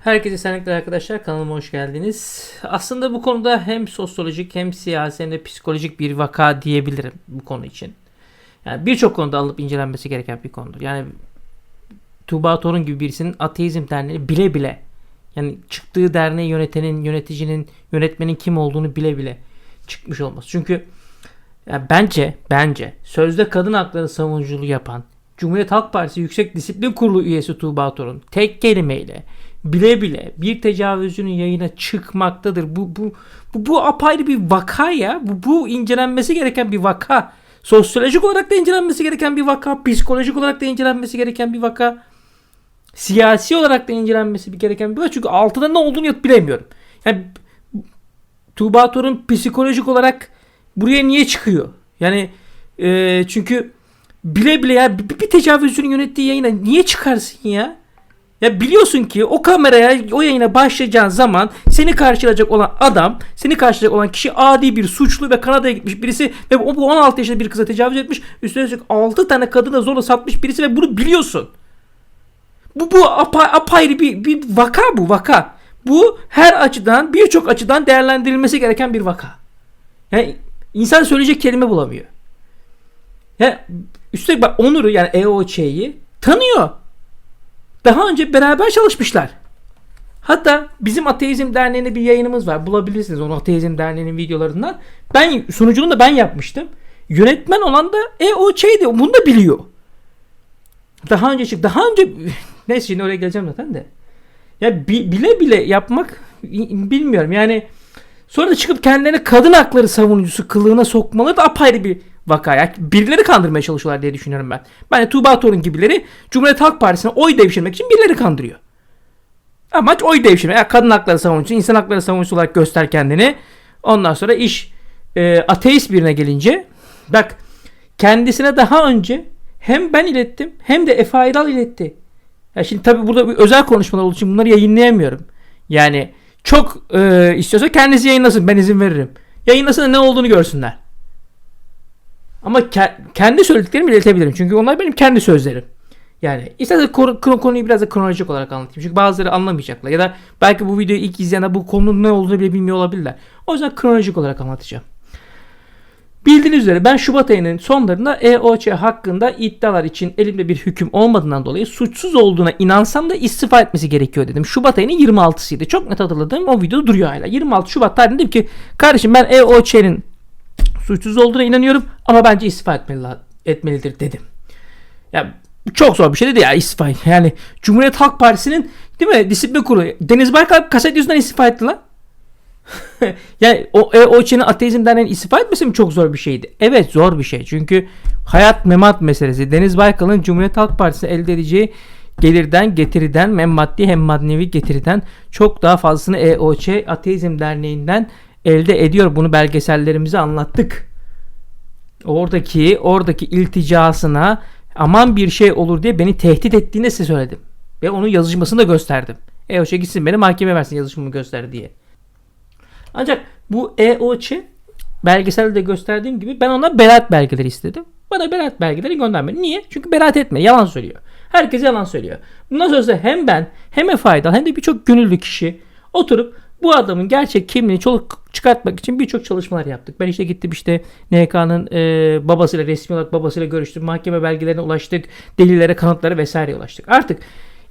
Herkese selamlar arkadaşlar. Kanalıma hoş geldiniz. Aslında bu konuda hem sosyolojik hem siyasi hem de psikolojik bir vaka diyebilirim bu konu için. Yani birçok konuda alıp incelenmesi gereken bir konudur. Yani Tuğba Torun gibi birisinin ateizm derneğini bile bile yani çıktığı derneği yönetenin, yöneticinin, yönetmenin kim olduğunu bile bile çıkmış olması. Çünkü ya bence bence sözde kadın hakları savunuculuğu yapan Cumhuriyet Halk Partisi Yüksek Disiplin Kurulu üyesi Tuğba Torun tek kelimeyle bile bile bir tecavüzcünün yayına çıkmaktadır. Bu bu bu, bu apayrı bir vaka ya. Bu, bu incelenmesi gereken bir vaka. Sosyolojik olarak da incelenmesi gereken bir vaka. Psikolojik olarak da incelenmesi gereken bir vaka. Siyasi olarak da incelenmesi gereken bir vaka. Çünkü altında ne olduğunu bilemiyorum. Yani Tuğba Torun psikolojik olarak buraya niye çıkıyor? Yani e, çünkü bile bile ya bir, bir tecavüzcünün yönettiği yayına niye çıkarsın ya? Ya biliyorsun ki o kameraya o yayına başlayacağın zaman seni karşılayacak olan adam, seni karşılayacak olan kişi adi bir suçlu ve Kanada'ya gitmiş birisi ve o bu 16 yaşında bir kıza tecavüz etmiş. Üstüne üstlük 6 tane kadına zorla satmış birisi ve bunu biliyorsun. Bu bu apa, apayrı bir, bir vaka bu vaka. Bu her açıdan birçok açıdan değerlendirilmesi gereken bir vaka. Yani insan söyleyecek kelime bulamıyor. Ya üstelik bak Onur'u yani EOÇ'yi tanıyor. Daha önce beraber çalışmışlar. Hatta bizim Ateizm Derneği'nde bir yayınımız var. Bulabilirsiniz onu Ateizm Derneği'nin videolarından. Ben sunuculuğunu da ben yapmıştım. Yönetmen olan da EOÇ'ydi. Bunu da biliyor. Daha önce çık. Daha önce neyse şimdi oraya geleceğim zaten de. Ya bile bile yapmak bilmiyorum. Yani sonra da çıkıp kendilerini kadın hakları savunucusu kılığına sokmaları da apayrı bir vakaya birileri kandırmaya çalışıyorlar diye düşünüyorum ben. Bence Tuğba Torun gibileri Cumhuriyet Halk Partisi'ne oy devşirmek için birileri kandırıyor. Amaç oy devşirmek. Yani kadın hakları savunucusu, insan hakları savunucusu olarak göster kendini. Ondan sonra iş e, ateist birine gelince bak kendisine daha önce hem ben ilettim hem de Efe Aydal iletti. Ya şimdi tabii burada bir özel konuşmalar olduğu için bunları yayınlayamıyorum. Yani çok e, istiyorsa kendisi yayınlasın ben izin veririm. Yayınlasın da ne olduğunu görsünler. Ama ke- kendi söylediklerimi iletebilirim. Çünkü onlar benim kendi sözlerim. Yani istersen konu, konuyu biraz da kronolojik olarak anlatayım. Çünkü bazıları anlamayacaklar. Ya da belki bu videoyu ilk izleyenler bu konunun ne olduğunu bile bilmiyor olabilirler. O yüzden kronolojik olarak anlatacağım. Bildiğiniz üzere ben Şubat ayının sonlarında EOÇ hakkında iddialar için elimde bir hüküm olmadığından dolayı suçsuz olduğuna inansam da istifa etmesi gerekiyor dedim. Şubat ayının 26'sıydı. Çok net hatırladığım o video duruyor hala. 26 Şubat tarihinde dedim ki kardeşim ben EOÇ'nin suçsuz olduğuna inanıyorum ama bence istifa etmeli, etmelidir dedim. Ya çok zor bir şey dedi ya istifa. Yani Cumhuriyet Halk Partisi'nin değil mi disiplin kurulu. Deniz Baykal kaset yüzünden istifa etti lan. yani o, e, o Çin'in ateizm derneğinin istifa etmesi mi çok zor bir şeydi? Evet zor bir şey. Çünkü hayat memat meselesi. Deniz Baykal'ın Cumhuriyet Halk Partisi elde edeceği gelirden, getiriden hem maddi hem manevi getiriden çok daha fazlasını EOÇ Ateizm Derneği'nden elde ediyor. Bunu belgesellerimize anlattık. Oradaki oradaki ilticasına aman bir şey olur diye beni tehdit ettiğini size söyledim. Ve onun yazışmasını da gösterdim. EOÇ gitsin beni mahkeme versin yazışmamı göster diye. Ancak bu EOÇ belgeselde de gösterdiğim gibi ben ona beraat belgeleri istedim. Bana beraat belgeleri göndermedi. Niye? Çünkü beraat etme. Yalan söylüyor. Herkes yalan söylüyor. Bundan sonra hem ben hem Fayda hem de birçok gönüllü kişi oturup bu adamın gerçek kimliğini çoluk çıkartmak için birçok çalışmalar yaptık. Ben işte gittim işte NK'nın e, babasıyla resmi olarak babasıyla görüştüm. Mahkeme belgelerine ulaştık. Delillere, kanıtlara vesaire ulaştık. Artık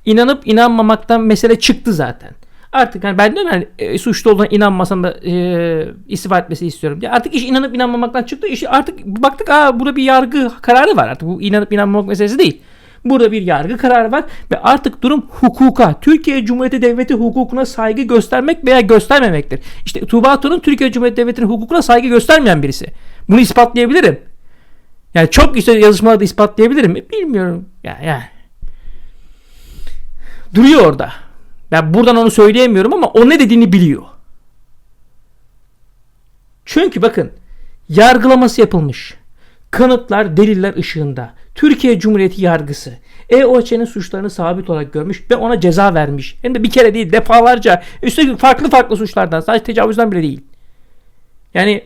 inanıp inanmamaktan mesele çıktı zaten. Artık hani ben diyorum yani e, suçlu olduğuna inanmasam da e, istifa etmesi istiyorum diye. Artık iş inanıp inanmamaktan çıktı. İş artık baktık aa burada bir yargı kararı var. Artık bu inanıp inanmamak meselesi değil. Burada bir yargı kararı var ve artık durum hukuka, Türkiye Cumhuriyeti Devleti hukukuna saygı göstermek veya göstermemektir. İşte Tuğba Atun'un Türkiye Cumhuriyeti Devleti'nin hukukuna saygı göstermeyen birisi. Bunu ispatlayabilirim. Yani çok işte yazışmalarda ispatlayabilirim. Bilmiyorum. Yani, yani. Duruyor orada. Ben buradan onu söyleyemiyorum ama o ne dediğini biliyor. Çünkü bakın yargılaması yapılmış. Kanıtlar, deliller ışığında Türkiye Cumhuriyeti yargısı EOÇ'nin suçlarını sabit olarak görmüş ve ona ceza vermiş. Hem de bir kere değil defalarca. Üstelik farklı farklı suçlardan sadece tecavüzden bile değil. Yani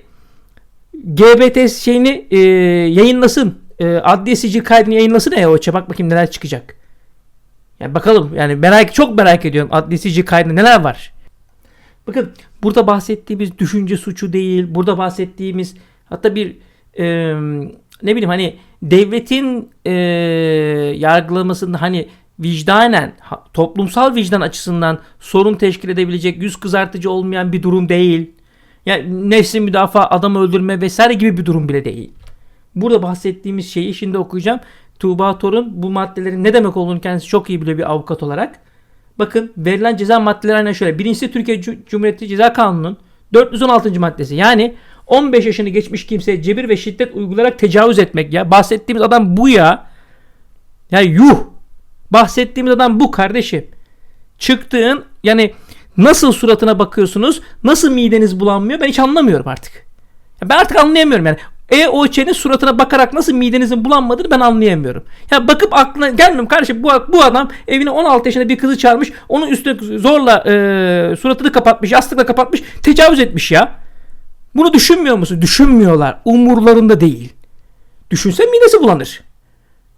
GBT şeyini e, yayınlasın. E, adli sicil kaydını yayınlasın EOÇ. Bak bakayım neler çıkacak. Yani bakalım yani merak çok merak ediyorum adli sicil kaydında neler var. Bakın burada bahsettiğimiz düşünce suçu değil. Burada bahsettiğimiz hatta bir e, ne bileyim hani devletin e, yargılamasında hani vicdanen toplumsal vicdan açısından sorun teşkil edebilecek yüz kızartıcı olmayan bir durum değil. Yani nefsi müdafaa, adam öldürme vesaire gibi bir durum bile değil. Burada bahsettiğimiz şeyi şimdi okuyacağım. Tuğba Torun bu maddelerin ne demek olduğunu kendisi çok iyi biliyor bir avukat olarak. Bakın verilen ceza maddeleri aynen şöyle. Birincisi Türkiye Cum- Cumhuriyeti Ceza Kanunu'nun 416. maddesi. Yani 15 yaşını geçmiş kimseye cebir ve şiddet uygulayarak tecavüz etmek ya. Bahsettiğimiz adam bu ya. Ya yuh. Bahsettiğimiz adam bu kardeşim. Çıktığın yani nasıl suratına bakıyorsunuz? Nasıl mideniz bulanmıyor? Ben hiç anlamıyorum artık. Ya ben artık anlayamıyorum yani. EOÇ'nin suratına bakarak nasıl midenizin bulanmadığını ben anlayamıyorum. Ya bakıp aklına gelmiyorum kardeşim bu, bu adam evine 16 yaşında bir kızı çağırmış. Onun üstüne zorla e, suratını kapatmış, yastıkla kapatmış, tecavüz etmiş ya. Bunu düşünmüyor musun? Düşünmüyorlar. Umurlarında değil. Düşünse midesi bulanır.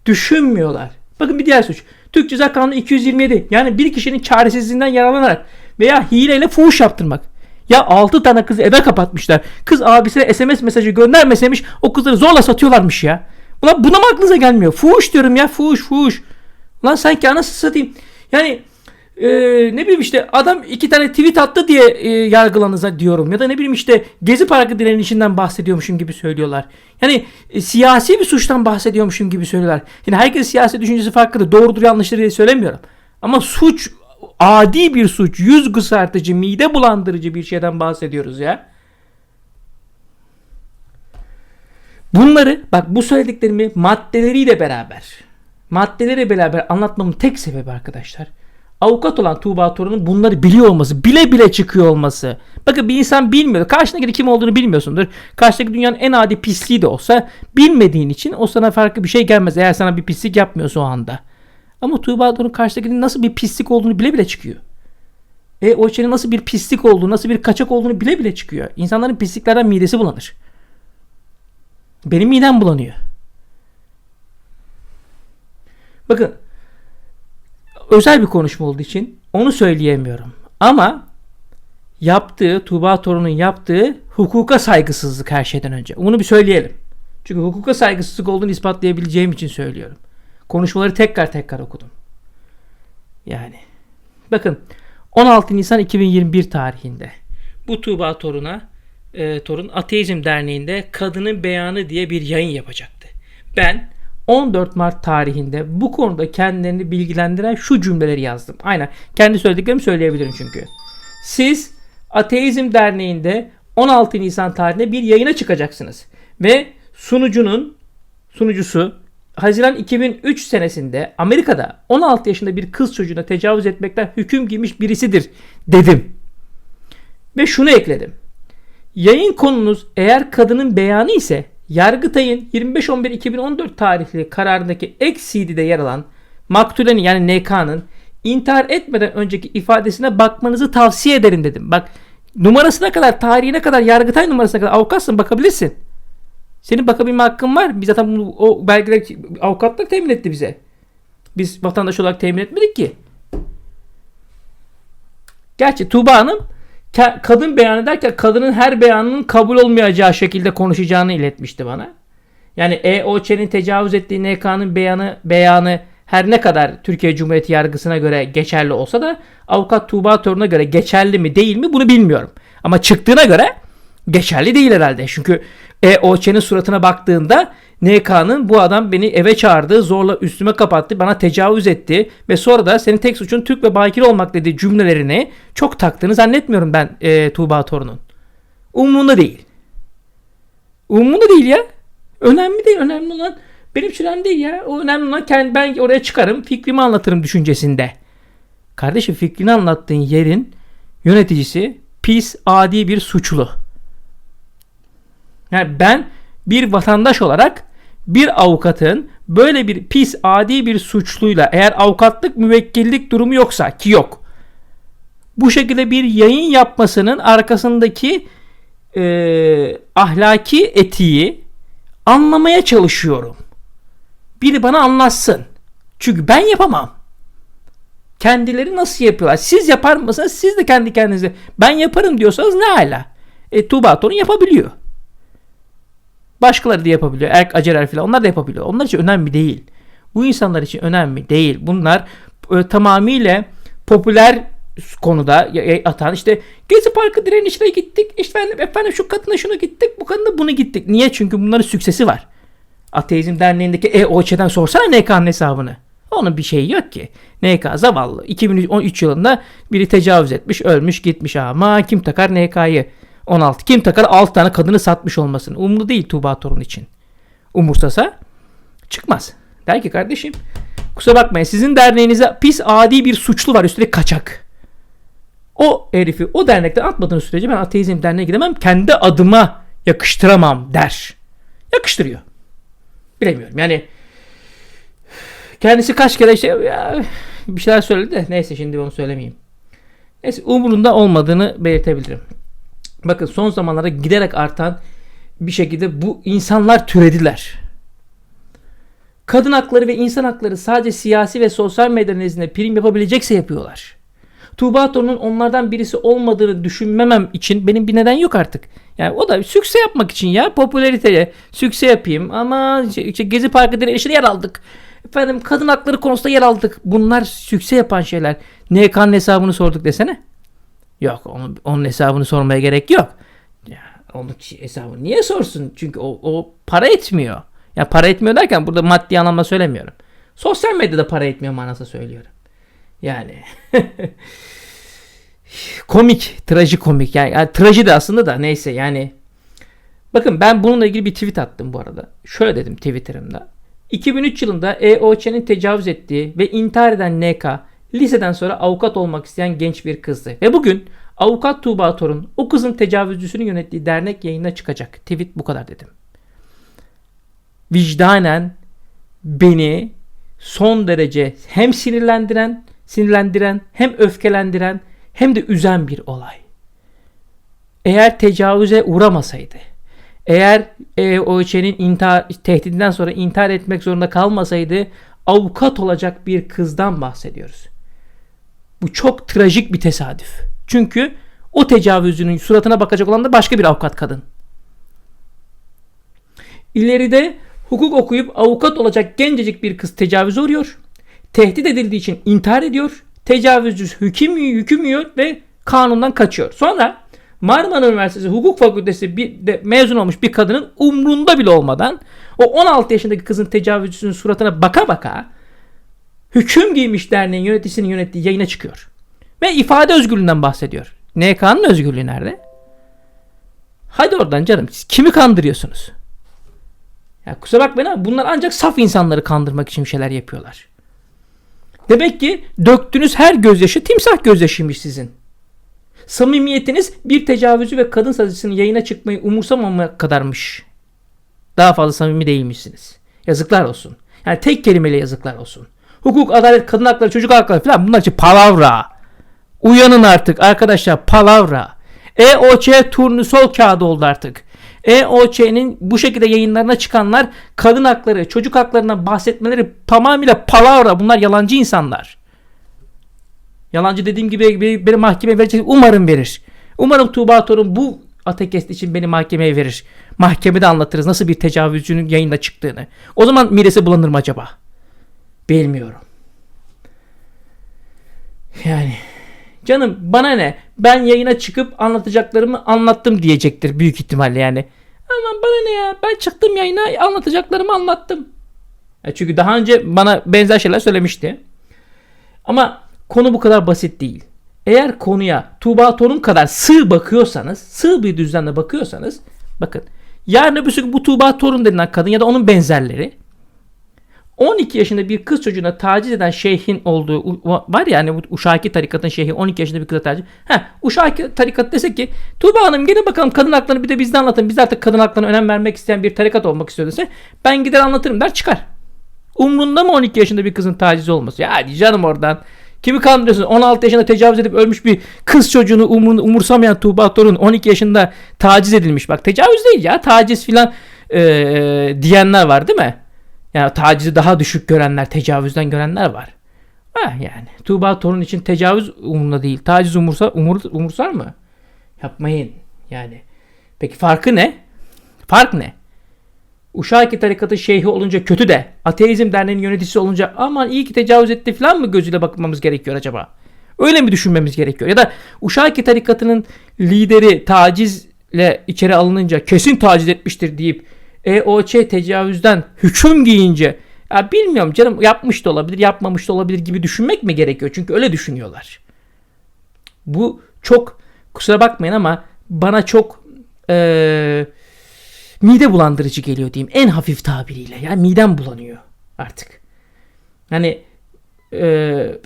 Düşünmüyorlar. Bakın bir diğer suç. Türk Ceza Kanunu 227. Yani bir kişinin çaresizliğinden yararlanarak veya hileyle fuhuş yaptırmak. Ya 6 tane kızı eve kapatmışlar. Kız abisine SMS mesajı göndermeseymiş o kızları zorla satıyorlarmış ya. Ulan buna mı aklınıza gelmiyor? Fuhuş diyorum ya fuhuş fuhuş. Ulan sanki anasını satayım. Yani e, ne bileyim işte adam iki tane tweet attı diye e, yargılanıza diyorum. Ya da ne bileyim işte Gezi Parkı direnişinden bahsediyormuşum gibi söylüyorlar. Yani e, siyasi bir suçtan bahsediyormuşum gibi söylüyorlar. Yani herkes siyasi düşüncesi farklıdır. Doğrudur yanlıştır diye söylemiyorum. Ama suç adi bir suç, yüz kısartıcı, mide bulandırıcı bir şeyden bahsediyoruz ya. Bunları bak bu söylediklerimi maddeleriyle beraber maddeleri beraber anlatmamın tek sebebi arkadaşlar avukat olan Tuğba Torun'un bunları biliyor olması, bile bile çıkıyor olması. Bakın bir insan bilmiyor. Karşındaki kim olduğunu bilmiyorsundur. Karşıdaki dünyanın en adi pisliği de olsa bilmediğin için o sana farklı bir şey gelmez. Eğer sana bir pislik yapmıyorsa o anda. Ama Tuğba Torun karşıdakinin nasıl bir pislik olduğunu bile bile çıkıyor. E o içerinin nasıl bir pislik olduğunu, nasıl bir kaçak olduğunu bile bile çıkıyor. İnsanların pisliklerden midesi bulanır. Benim midem bulanıyor. Bakın özel bir konuşma olduğu için onu söyleyemiyorum. Ama yaptığı, Tuğba Torun'un yaptığı hukuka saygısızlık her şeyden önce. Onu bir söyleyelim. Çünkü hukuka saygısızlık olduğunu ispatlayabileceğim için söylüyorum. Konuşmaları tekrar tekrar okudum. Yani. Bakın 16 Nisan 2021 tarihinde bu Tuğba Torun'a e, Torun Ateizm Derneği'nde Kadının Beyanı diye bir yayın yapacaktı. Ben 14 Mart tarihinde bu konuda kendilerini bilgilendiren şu cümleleri yazdım. Aynen. Kendi söylediklerimi söyleyebilirim çünkü. Siz Ateizm Derneği'nde 16 Nisan tarihinde bir yayına çıkacaksınız. Ve sunucunun sunucusu Haziran 2003 senesinde Amerika'da 16 yaşında bir kız çocuğuna tecavüz etmekten hüküm giymiş birisidir dedim. Ve şunu ekledim. Yayın konunuz eğer kadının beyanı ise Yargıtay'ın 25.11.2014 tarihli kararındaki ek CD'de yer alan maktulenin yani NK'nın intihar etmeden önceki ifadesine bakmanızı tavsiye ederim dedim. Bak numarasına kadar, tarihine kadar, Yargıtay numarasına kadar avukatsın bakabilirsin. Senin bakabilme hakkın var. Biz zaten bunu, o belgeler avukatlar temin etti bize. Biz vatandaş olarak temin etmedik ki. Gerçi Tuğba Hanım kadın beyan ederken kadının her beyanının kabul olmayacağı şekilde konuşacağını iletmişti bana. Yani EOÇ'nin tecavüz ettiği NK'nın beyanı beyanı her ne kadar Türkiye Cumhuriyeti yargısına göre geçerli olsa da avukat Tuğba Torun'a göre geçerli mi değil mi bunu bilmiyorum. Ama çıktığına göre geçerli değil herhalde. Çünkü EOÇ'nin suratına baktığında NK'nın bu adam beni eve çağırdı, zorla üstüme kapattı, bana tecavüz etti ve sonra da senin tek suçun Türk ve bakire olmak dediği cümlelerini çok taktığını zannetmiyorum ben e, Tuğba Torun'un. Umurunda değil. Umurunda değil ya. Önemli değil. Önemli olan benim sürem değil ya. O önemli olan kendi, ben oraya çıkarım, fikrimi anlatırım düşüncesinde. Kardeşim fikrini anlattığın yerin yöneticisi pis, adi bir suçlu. Yani ben bir vatandaş olarak bir avukatın böyle bir pis adi bir suçluyla eğer avukatlık müvekkillik durumu yoksa ki yok. Bu şekilde bir yayın yapmasının arkasındaki e, ahlaki etiği anlamaya çalışıyorum. Biri bana anlatsın. Çünkü ben yapamam. Kendileri nasıl yapıyorlar? Siz yapar mısınız? Siz de kendi kendinize ben yaparım diyorsanız ne hala? E, Tuğba Torun yapabiliyor. Başkaları da yapabiliyor. Erk Acerer falan onlar da yapabiliyor. Onlar için önemli değil. Bu insanlar için önemli değil. Bunlar e, tamamıyla popüler konuda atan işte Gezi Parkı direnişine gittik. İşte efendim, efendim şu kadına şunu gittik. Bu kadına bunu gittik. Niye? Çünkü bunların süksesi var. Ateizm Derneği'ndeki EOÇ'den sorsana NK'nın hesabını. Onun bir şeyi yok ki. NK zavallı. 2013 yılında biri tecavüz etmiş, ölmüş, gitmiş ama kim takar NK'yı? 16. Kim takar 6 tane kadını satmış olmasını? Umurlu değil Tuğba Torun için. Umursasa çıkmaz. Der ki kardeşim kusura bakmayın sizin derneğinize pis adi bir suçlu var üstelik kaçak. O herifi o dernekten atmadığınız sürece ben ateizm derneğine gidemem kendi adıma yakıştıramam der. Yakıştırıyor. Bilemiyorum yani kendisi kaç kere işte ya, bir şeyler söyledi de neyse şimdi onu söylemeyeyim. Neyse umurunda olmadığını belirtebilirim. Bakın son zamanlarda giderek artan bir şekilde bu insanlar türediler. Kadın hakları ve insan hakları sadece siyasi ve sosyal medya nezdinde prim yapabilecekse yapıyorlar. Tuğba Torun'un onlardan birisi olmadığını düşünmemem için benim bir neden yok artık. Yani o da sükse yapmak için ya popülariteye sükse yapayım ama işte, işte Gezi Parkı direnişine yer aldık. Efendim kadın hakları konusunda yer aldık. Bunlar sükse yapan şeyler. NK'nın hesabını sorduk desene. Yok onun, onun hesabını sormaya gerek yok. Ya, onun hesabını niye sorsun? Çünkü o, o para etmiyor. Ya para etmiyor derken burada maddi anlamda söylemiyorum. Sosyal medyada para etmiyor manasında söylüyorum. Yani komik, trajikomik. Yani, yani trajedi aslında da neyse yani. Bakın ben bununla ilgili bir tweet attım bu arada. Şöyle dedim Twitter'ımda. 2003 yılında EOÇ'nin tecavüz ettiği ve intihar eden NK liseden sonra avukat olmak isteyen genç bir kızdı. Ve bugün avukat Tuğba Torun o kızın tecavüzcüsünü yönettiği dernek yayına çıkacak. Tweet bu kadar dedim. Vicdanen beni son derece hem sinirlendiren, sinirlendiren, hem öfkelendiren hem de üzen bir olay. Eğer tecavüze uğramasaydı, eğer e, OÇ'nin intihar tehdidinden sonra intihar etmek zorunda kalmasaydı avukat olacak bir kızdan bahsediyoruz. Bu çok trajik bir tesadüf. Çünkü o tecavüzcünün suratına bakacak olan da başka bir avukat kadın. İleride hukuk okuyup avukat olacak gencecik bir kız tecavüze uğruyor. Tehdit edildiği için intihar ediyor. Tecavüzcü hüküm, yiyor ve kanundan kaçıyor. Sonra Marmara Üniversitesi Hukuk Fakültesi bir de mezun olmuş bir kadının umrunda bile olmadan o 16 yaşındaki kızın tecavüzcüsünün suratına baka baka hüküm giymiş derneğin yöneticisinin yönettiği yayına çıkıyor. Ve ifade özgürlüğünden bahsediyor. NK'nın özgürlüğü nerede? Hadi oradan canım. Siz kimi kandırıyorsunuz? Ya kusura bakmayın ama bunlar ancak saf insanları kandırmak için bir şeyler yapıyorlar. Demek ki döktüğünüz her gözyaşı timsah gözyaşıymış sizin. Samimiyetiniz bir tecavüzü ve kadın satıcısının yayına çıkmayı umursamamak kadarmış. Daha fazla samimi değilmişsiniz. Yazıklar olsun. Yani tek kelimeyle yazıklar olsun. Hukuk, adalet, kadın hakları, çocuk hakları falan bunlar için palavra. Uyanın artık arkadaşlar palavra. EOÇ turnusol kağıdı oldu artık. EOÇ'nin bu şekilde yayınlarına çıkanlar kadın hakları, çocuk haklarından bahsetmeleri tamamıyla palavra. Bunlar yalancı insanlar. Yalancı dediğim gibi beni, beni mahkemeye verecek. Umarım verir. Umarım Tuğba Torun bu atekest için beni mahkemeye verir. Mahkemede anlatırız nasıl bir tecavüzcünün yayında çıktığını. O zaman midesi bulanır mı acaba? Bilmiyorum. Yani canım bana ne? Ben yayına çıkıp anlatacaklarımı anlattım diyecektir büyük ihtimalle yani. Ama bana ne ya? Ben çıktım yayına anlatacaklarımı anlattım. Ya çünkü daha önce bana benzer şeyler söylemişti. Ama konu bu kadar basit değil. Eğer konuya Tuğba Torun kadar sığ bakıyorsanız, sığ bir düzlemde bakıyorsanız bakın yarın öbür gün bu Tuğba Torun denilen kadın ya da onun benzerleri 12 yaşında bir kız çocuğuna taciz eden şeyhin olduğu var ya hani bu Uşaki tarikatın şeyhi 12 yaşında bir kıza taciz. Ha Uşaki tarikat desek ki Tuğba Hanım gelin bakalım kadın haklarını bir de bizden anlatın. Biz artık kadın haklarına önem vermek isteyen bir tarikat olmak istiyor dese ben gider anlatırım der çıkar. Umrunda mı 12 yaşında bir kızın taciz olması? Ya canım oradan. Kimi kandırıyorsun? 16 yaşında tecavüz edip ölmüş bir kız çocuğunu umurunu, umursamayan Tuğba Torun 12 yaşında taciz edilmiş. Bak tecavüz değil ya taciz filan eee, diyenler var değil mi? Yani tacizi daha düşük görenler, tecavüzden görenler var. Ha yani Tuğba Torun için tecavüz umurunda değil. Taciz umursa, umur, umursar mı? Yapmayın yani. Peki farkı ne? Fark ne? Uşaki tarikatı şeyhi olunca kötü de ateizm derneğinin yöneticisi olunca aman iyi ki tecavüz etti falan mı gözüyle bakmamız gerekiyor acaba? Öyle mi düşünmemiz gerekiyor? Ya da Uşaki tarikatının lideri tacizle içeri alınınca kesin taciz etmiştir deyip EOÇ tecavüzden hüküm giyince ya bilmiyorum canım yapmış da olabilir yapmamış da olabilir gibi düşünmek mi gerekiyor? Çünkü öyle düşünüyorlar. Bu çok kusura bakmayın ama bana çok eee mide bulandırıcı geliyor diyeyim en hafif tabiriyle. Yani midem bulanıyor artık. Hani eee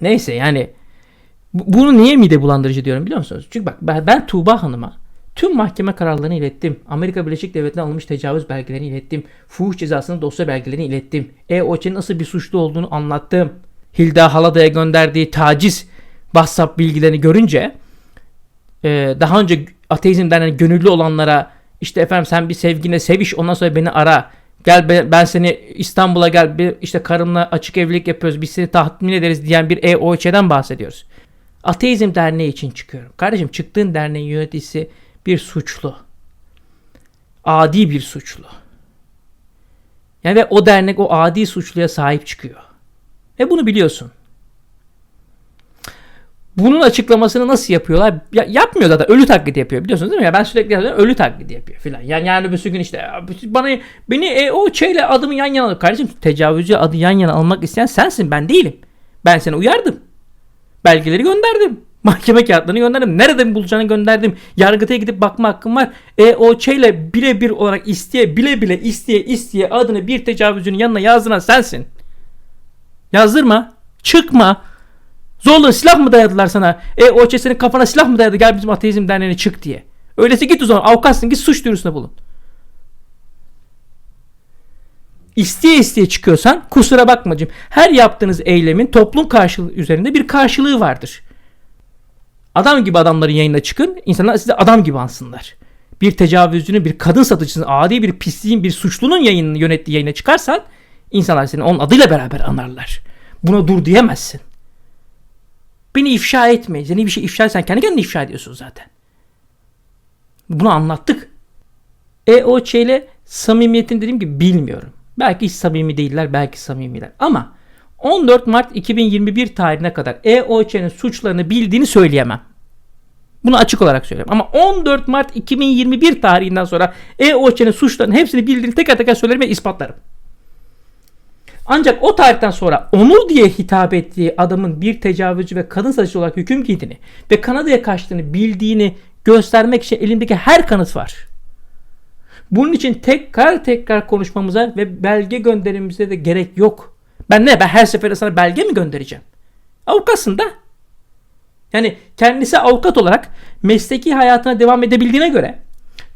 neyse yani bu- bunu niye mide bulandırıcı diyorum biliyor musunuz? Çünkü bak ben, ben Tuğba Hanım'a tüm mahkeme kararlarını ilettim. Amerika Birleşik Devletleri'ne alınmış tecavüz belgelerini ilettim. Fuhuş cezasının dosya belgelerini ilettim. EOÇ'nin nasıl bir suçlu olduğunu anlattım. Hilda Halada'ya gönderdiği taciz WhatsApp bilgilerini görünce e, daha önce ateizm denen gönüllü olanlara işte efendim sen bir sevgine seviş ondan sonra beni ara. Gel ben, ben seni İstanbul'a gel bir işte karımla açık evlilik yapıyoruz biz seni tatmin ederiz diyen bir EOÇ'den bahsediyoruz. Ateizm Derneği için çıkıyorum. Kardeşim çıktığın derneğin yöneticisi bir suçlu. Adi bir suçlu. Yani ve o dernek o adi suçluya sahip çıkıyor. Ve bunu biliyorsun. Bunun açıklamasını nasıl yapıyorlar? Ya, yapmıyor da ölü taklidi yapıyor biliyorsunuz değil mi? Ya ben sürekli yazıyorum ölü taklidi yapıyor filan. Yani yani bir gün işte bana beni e, o şeyle adımı yan yana al. Kardeşim tecavüzcü adı yan yana almak isteyen sensin ben değilim. Ben seni uyardım. Belgeleri gönderdim. Mahkeme kağıtlarını gönderdim. Nereden bulacağını gönderdim. Yargıtaya gidip bakma hakkım var. E o şeyle birebir olarak isteye bile bile isteye isteye adını bir tecavüzcünün yanına yazdıran sensin. Yazdırma. Çıkma. Zorla silah mı dayadılar sana? E o senin kafana silah mı dayadı? Gel bizim ateizm derneğine çık diye. Öyleyse git o zaman avukatsın git suç duyurusunda bulun. İsteye isteye çıkıyorsan kusura bakmacım. Her yaptığınız eylemin toplum karşılığı üzerinde bir karşılığı vardır. Adam gibi adamların yayına çıkın. insanlar size adam gibi ansınlar. Bir tecavüzcünün, bir kadın satıcısının, adi bir pisliğin, bir suçlunun yayınını yönettiği yayına çıkarsan insanlar seni onun adıyla beraber anarlar. Buna dur diyemezsin. Beni ifşa etme. Seni bir şey ifşa etsen kendi kendini ifşa ediyorsun zaten. Bunu anlattık. E o şeyle samimiyetini dediğim gibi bilmiyorum. Belki hiç samimi değiller, belki samimiler. Ama 14 Mart 2021 tarihine kadar EOÇ'nin suçlarını bildiğini söyleyemem. Bunu açık olarak söylüyorum. Ama 14 Mart 2021 tarihinden sonra EOÇ'nin suçlarının hepsini bildiğini teker teker söylerim ve ispatlarım. Ancak o tarihten sonra Onur diye hitap ettiği adamın bir tecavüzcü ve kadın satıcı olarak hüküm giydiğini ve Kanada'ya kaçtığını bildiğini göstermek için elimdeki her kanıt var. Bunun için tekrar tekrar konuşmamıza ve belge gönderimimize de gerek yok. Ben ne? Ben her seferinde sana belge mi göndereceğim? Avukatsın da. Yani kendisi avukat olarak mesleki hayatına devam edebildiğine göre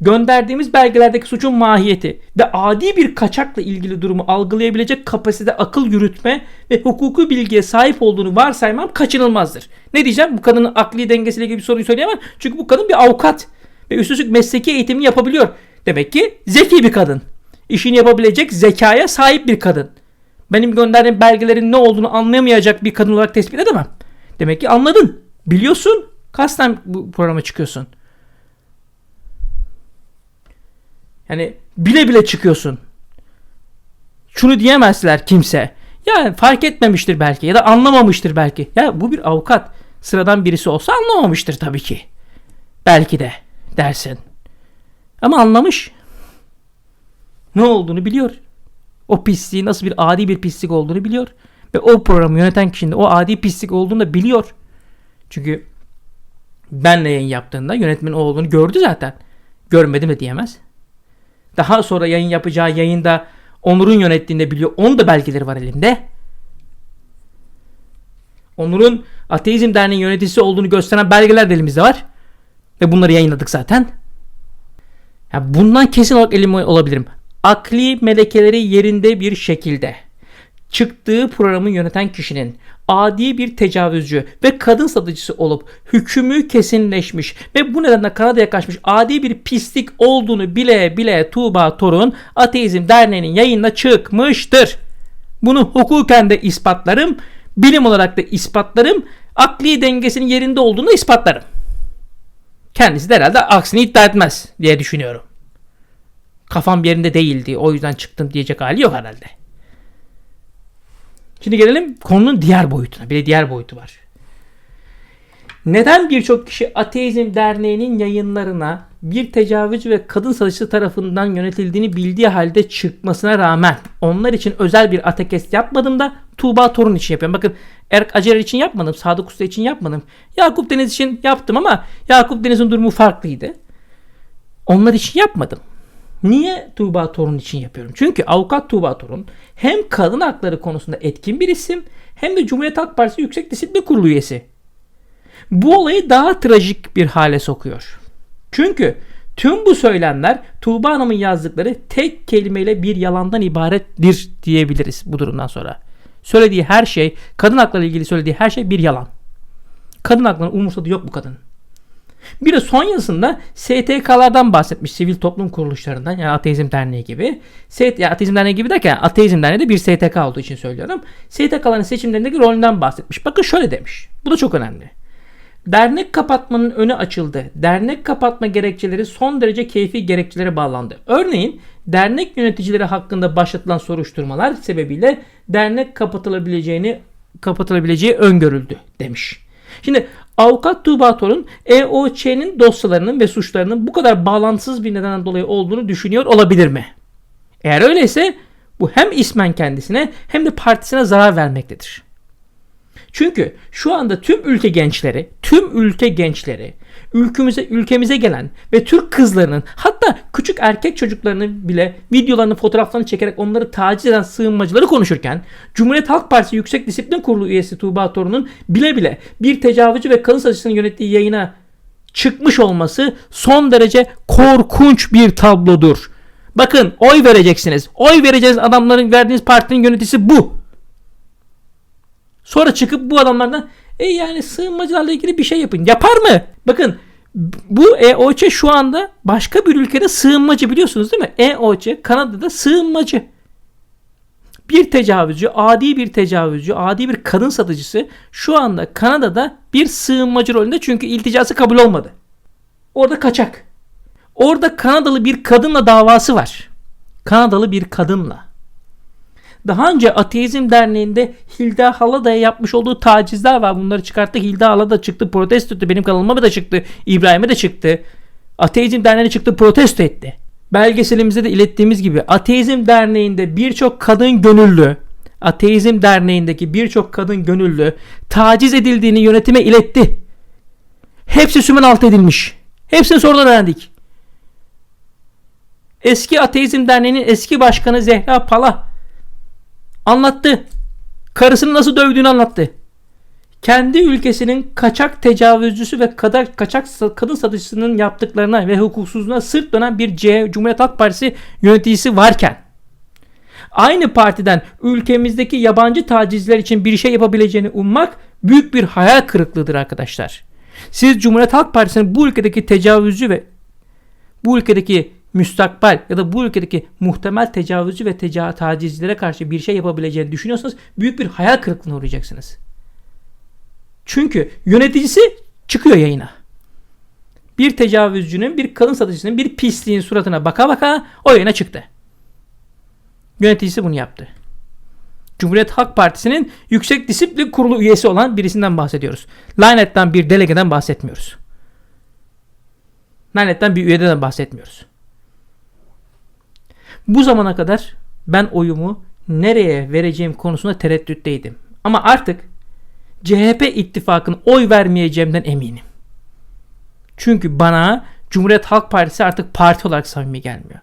gönderdiğimiz belgelerdeki suçun mahiyeti ve adi bir kaçakla ilgili durumu algılayabilecek kapasite akıl yürütme ve hukuki bilgiye sahip olduğunu varsaymam kaçınılmazdır. Ne diyeceğim? Bu kadının akli dengesiyle ilgili bir soruyu söyleyemem. Çünkü bu kadın bir avukat ve üstelik mesleki eğitimini yapabiliyor. Demek ki zeki bir kadın. İşini yapabilecek zekaya sahip bir kadın. Benim gönderdiğim belgelerin ne olduğunu anlayamayacak bir kadın olarak tespit edemem. Demek ki anladın. Biliyorsun. Kasten bu programa çıkıyorsun. Yani bile bile çıkıyorsun. Şunu diyemezler kimse. Ya fark etmemiştir belki ya da anlamamıştır belki. Ya bu bir avukat. Sıradan birisi olsa anlamamıştır tabii ki. Belki de dersin. Ama anlamış. Ne olduğunu biliyor. O pisliğin nasıl bir adi bir pislik olduğunu biliyor. Ve o programı yöneten kişinin o adi pislik olduğunu da biliyor. Çünkü benle yayın yaptığında yönetmenin o olduğunu gördü zaten. Görmedim de diyemez. Daha sonra yayın yapacağı yayında Onur'un yönettiğinde biliyor. Onun da belgeleri var elimde. Onur'un Ateizm Derneği yöneticisi olduğunu gösteren belgeler de elimizde var. Ve bunları yayınladık zaten. Ya bundan kesin olarak elim olabilirim. Akli melekeleri yerinde bir şekilde çıktığı programı yöneten kişinin adi bir tecavüzcü ve kadın satıcısı olup hükmü kesinleşmiş ve bu nedenle Kanada'ya kaçmış adi bir pislik olduğunu bile bile Tuğba Torun Ateizm Derneği'nin yayınına çıkmıştır. Bunu hukuken de ispatlarım. Bilim olarak da ispatlarım. Akli dengesinin yerinde olduğunu ispatlarım. Kendisi de herhalde aksini iddia etmez diye düşünüyorum. Kafam yerinde değildi o yüzden çıktım diyecek hali yok herhalde. Şimdi gelelim konunun diğer boyutuna. Bir de diğer boyutu var. Neden birçok kişi Ateizm Derneği'nin yayınlarına bir tecavüz ve kadın satıcısı tarafından yönetildiğini bildiği halde çıkmasına rağmen onlar için özel bir atekest yapmadım da Tuğba Torun için yapıyorum. Bakın Erk Acer için yapmadım, Sadık Usta için yapmadım. Yakup Deniz için yaptım ama Yakup Deniz'in durumu farklıydı. Onlar için yapmadım. Niye Tuğba Torun için yapıyorum? Çünkü avukat Tuğba Torun hem kadın hakları konusunda etkin bir isim hem de Cumhuriyet Halk Partisi Yüksek Disiplin Kurulu üyesi. Bu olayı daha trajik bir hale sokuyor. Çünkü tüm bu söylemler Tuğba Hanım'ın yazdıkları tek kelimeyle bir yalandan ibarettir diyebiliriz bu durumdan sonra. Söylediği her şey, kadın hakları ilgili söylediği her şey bir yalan. Kadın haklarını umursadığı yok bu kadın. Bir de son yazısında STK'lardan bahsetmiş sivil toplum kuruluşlarından yani Ateizm Derneği gibi. ST, ya Ateizm Derneği gibi derken Ateizm Derneği de bir STK olduğu için söylüyorum. STK'ların seçimlerindeki rolünden bahsetmiş. Bakın şöyle demiş. Bu da çok önemli. Dernek kapatmanın önü açıldı. Dernek kapatma gerekçeleri son derece keyfi gerekçelere bağlandı. Örneğin dernek yöneticileri hakkında başlatılan soruşturmalar sebebiyle dernek kapatılabileceğini kapatılabileceği öngörüldü demiş. Şimdi avukat Tuğba Torun EOÇ'nin dosyalarının ve suçlarının bu kadar bağlantısız bir nedenden dolayı olduğunu düşünüyor olabilir mi? Eğer öyleyse bu hem ismen kendisine hem de partisine zarar vermektedir. Çünkü şu anda tüm ülke gençleri, tüm ülke gençleri ülkemize ülkemize gelen ve Türk kızlarının hatta küçük erkek çocuklarını bile videolarını, fotoğraflarını çekerek onları taciz eden sığınmacıları konuşurken Cumhuriyet Halk Partisi Yüksek Disiplin Kurulu üyesi Tuğba Torun'un bile bile bir tecavüzcü ve kadın saçısının yönettiği yayına çıkmış olması son derece korkunç bir tablodur. Bakın oy vereceksiniz. Oy vereceğiniz adamların verdiğiniz partinin yöneticisi bu. Sonra çıkıp bu adamlardan e yani sığınmacılarla ilgili bir şey yapın. Yapar mı? Bakın bu EOÇ şu anda başka bir ülkede sığınmacı biliyorsunuz değil mi? EOÇ Kanada'da sığınmacı. Bir tecavüzcü, adi bir tecavüzcü, adi bir kadın satıcısı şu anda Kanada'da bir sığınmacı rolünde çünkü ilticası kabul olmadı. Orada kaçak. Orada Kanadalı bir kadınla davası var. Kanadalı bir kadınla. Daha önce Ateizm Derneği'nde Hilda Halada'ya yapmış olduğu tacizler var. Bunları çıkarttı. Hilda Halada çıktı protesto etti. Benim kanalıma da çıktı. İbrahim'e de çıktı. Ateizm Derneği'ne çıktı protesto etti. Belgeselimize de ilettiğimiz gibi Ateizm Derneği'nde birçok kadın gönüllü Ateizm Derneği'ndeki birçok kadın gönüllü taciz edildiğini yönetime iletti. Hepsi sümen alt edilmiş. Hepsini sonradan öğrendik. Eski Ateizm Derneği'nin eski başkanı Zehra Pala Anlattı. Karısını nasıl dövdüğünü anlattı. Kendi ülkesinin kaçak tecavüzcüsü ve kadar kaçak kadın satıcısının yaptıklarına ve hukuksuzluğuna sırt dönen bir C, Cumhuriyet Halk Partisi yöneticisi varken aynı partiden ülkemizdeki yabancı tacizler için bir şey yapabileceğini ummak büyük bir hayal kırıklığıdır arkadaşlar. Siz Cumhuriyet Halk Partisi'nin bu ülkedeki tecavüzcü ve bu ülkedeki müstakbel ya da bu ülkedeki muhtemel tecavüzcü ve teca tacizcilere karşı bir şey yapabileceğini düşünüyorsanız büyük bir hayal kırıklığına uğrayacaksınız. Çünkü yöneticisi çıkıyor yayına. Bir tecavüzcünün, bir kadın satıcısının, bir pisliğin suratına baka baka o yayına çıktı. Yöneticisi bunu yaptı. Cumhuriyet Halk Partisi'nin Yüksek Disiplin Kurulu üyesi olan birisinden bahsediyoruz. Lanet'ten bir delegeden bahsetmiyoruz. Lanet'ten bir üyeden bahsetmiyoruz. Bu zamana kadar ben oyumu nereye vereceğim konusunda tereddütteydim. Ama artık CHP ittifakın oy vermeyeceğimden eminim. Çünkü bana Cumhuriyet Halk Partisi artık parti olarak samimi gelmiyor.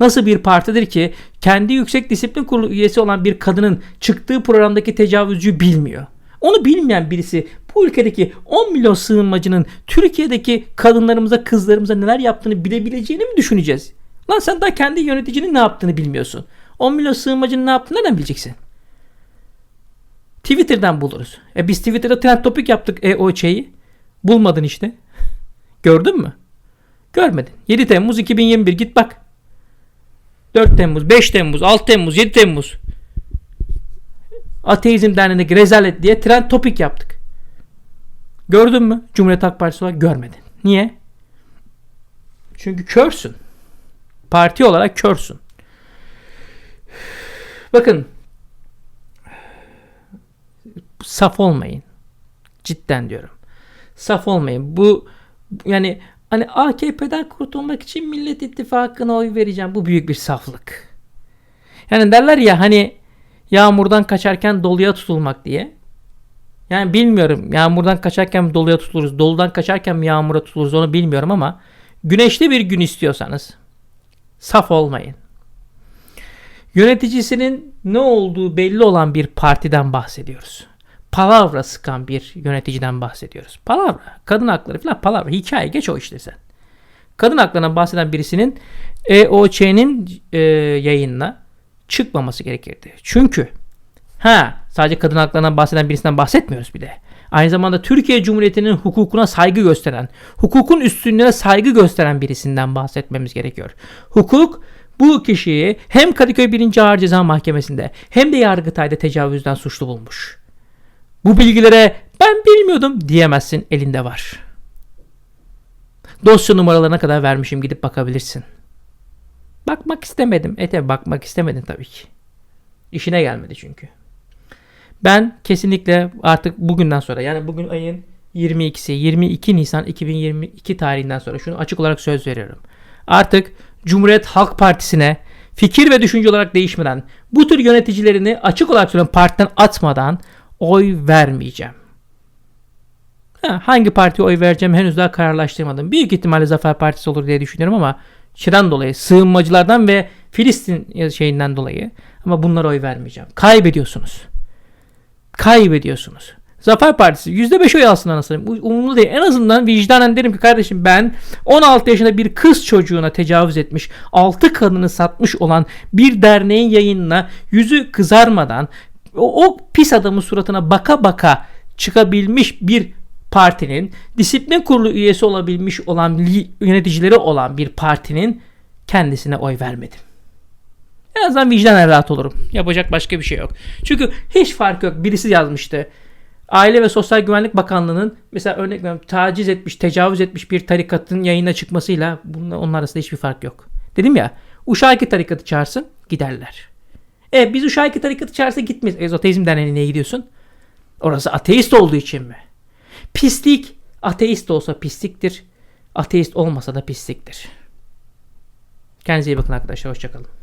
Nasıl bir partidir ki kendi yüksek disiplin kurulu üyesi olan bir kadının çıktığı programdaki tecavüzcüyü bilmiyor. Onu bilmeyen birisi bu ülkedeki 10 milyon sığınmacının Türkiye'deki kadınlarımıza, kızlarımıza neler yaptığını bilebileceğini mi düşüneceğiz? Lan sen daha kendi yöneticinin ne yaptığını bilmiyorsun. 10 milyon sığınmacının ne yaptığını nereden bileceksin? Twitter'dan buluruz. E biz Twitter'da trend topik yaptık e o şeyi. Bulmadın işte. Gördün mü? Görmedin. 7 Temmuz 2021 git bak. 4 Temmuz, 5 Temmuz, 6 Temmuz, 7 Temmuz. Ateizm Derneği'ndeki rezalet diye trend topik yaptık. Gördün mü? Cumhuriyet Halk Partisi olarak görmedin. Niye? Çünkü körsün. Parti olarak körsün. Bakın saf olmayın. Cidden diyorum. Saf olmayın. Bu yani hani AKP'den kurtulmak için Millet İttifakı'na oy vereceğim. Bu büyük bir saflık. Yani derler ya hani yağmurdan kaçarken doluya tutulmak diye. Yani bilmiyorum yağmurdan kaçarken doluya tutuluruz. Doludan kaçarken mi yağmura tutuluruz onu bilmiyorum ama güneşli bir gün istiyorsanız saf olmayın. Yöneticisinin ne olduğu belli olan bir partiden bahsediyoruz. Palavra sıkan bir yöneticiden bahsediyoruz. Palavra, kadın hakları falan palavra. Hikaye geç o işte sen. Kadın haklarından bahseden birisinin EOÇ'nin e, yayınına çıkmaması gerekirdi. Çünkü ha sadece kadın haklarından bahseden birisinden bahsetmiyoruz bir de. Aynı zamanda Türkiye Cumhuriyeti'nin hukukuna saygı gösteren, hukukun üstünlüğüne saygı gösteren birisinden bahsetmemiz gerekiyor. Hukuk bu kişiyi hem Kadıköy 1. Ağır Ceza Mahkemesi'nde hem de Yargıtay'da tecavüzden suçlu bulmuş. Bu bilgilere ben bilmiyordum diyemezsin elinde var. Dosya numaralarına kadar vermişim gidip bakabilirsin. Bakmak istemedim. E tabi bakmak istemedin tabii ki. İşine gelmedi çünkü. Ben kesinlikle artık bugünden sonra yani bugün ayın 22'si 22 Nisan 2022 tarihinden sonra şunu açık olarak söz veriyorum. Artık Cumhuriyet Halk Partisi'ne fikir ve düşünce olarak değişmeden bu tür yöneticilerini açık olarak söylüyorum partiden atmadan oy vermeyeceğim. Ha, hangi partiye oy vereceğim henüz daha kararlaştırmadım. Büyük ihtimalle Zafer Partisi olur diye düşünüyorum ama şeyden dolayı sığınmacılardan ve Filistin şeyinden dolayı ama bunlara oy vermeyeceğim. Kaybediyorsunuz. Kaybediyorsunuz. Zafer Partisi %5 oy alsın anasını. Umurumda değil. En azından vicdanen derim ki kardeşim ben 16 yaşında bir kız çocuğuna tecavüz etmiş, 6 kadını satmış olan bir derneğin yayınına yüzü kızarmadan o, o pis adamın suratına baka baka çıkabilmiş bir partinin disiplin kurulu üyesi olabilmiş olan yöneticileri olan bir partinin kendisine oy vermedim. En azından vicdanen rahat olurum. Yapacak başka bir şey yok. Çünkü hiç fark yok. Birisi yazmıştı. Aile ve Sosyal Güvenlik Bakanlığı'nın mesela örnek veriyorum taciz etmiş, tecavüz etmiş bir tarikatın yayına çıkmasıyla bunun onun arasında hiçbir fark yok. Dedim ya Uşaki tarikatı çağırsın giderler. E biz Uşaki tarikatı çağırsa gitmeyiz. Ezoteizm derneğine niye gidiyorsun? Orası ateist olduğu için mi? Pislik ateist olsa pisliktir. Ateist olmasa da pisliktir. Kendinize iyi bakın arkadaşlar. Hoşçakalın.